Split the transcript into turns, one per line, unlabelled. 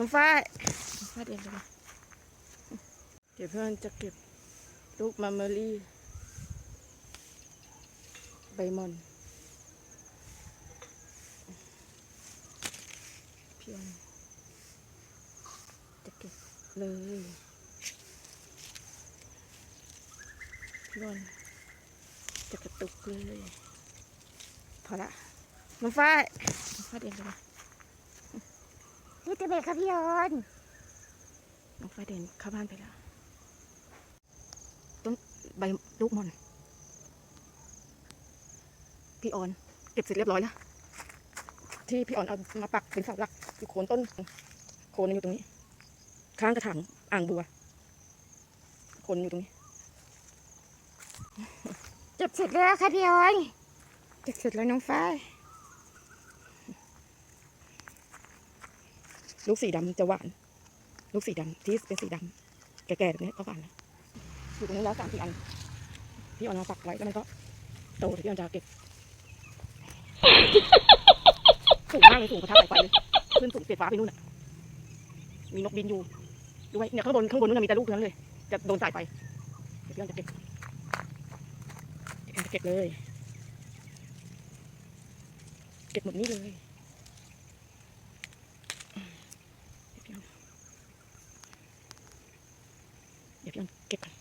น้องฝ้ายน้องฝ้ายเดินไปเลยเดี๋ยวเพื่อนจะเก็บลูกมัมเมอรี่ ใบมอนพี่ออนจะเก็บเลยพี่ออนจะกระตุกเลยพอละน้องฝ้ายน้องฝ้ายเดินไปเลย
นี่จะเบรกครับพี่ออน
น้องฝ้ายเดินเข้าบ้านไปแล้ว ต้นใบลูกมอนพี่ออน เก็บเสร็จเรียบร้อยแล้ว ที่พี่ออนเอามาปักเป็นเสาหลักอยู่โคนต้น โคนอยู่ตรงนี้ ข้างกระถางอ่างบัว โคนอยู่ตรงนี้
เก็บเสร็จแล้วครับพี่ออน
เก็บเสร็จแล้วน้องฝ้า ลูกสีดำจะหวาน ลูกสีดำที่เป็นสีดำแก่ๆแบบนี้ก็หวานแล้วอยู่ตรงนี้แล้วสามสี่อันพี่ออนมาปักไว้แล้วมันก็โตเดี๋ยวพี่ออนจะเก็บสูงมากเลยสูงกระทะสายไฟเลยขึ้นสูงเสียดฟ้าไปนู่นน่ะมีนกบินอยู่ด้วยเนี่ยข้างบนข้างบนนู้นมีแต่ลูกทั้งนั้นเลย จะโดนสายไฟเดี๋ยวพี่ออนจะเก็บเก็บเลย เก็บหมดนี้เลย เดี๋ยวพี่ออนเดี๋ยวพี่ออนเก็บกัน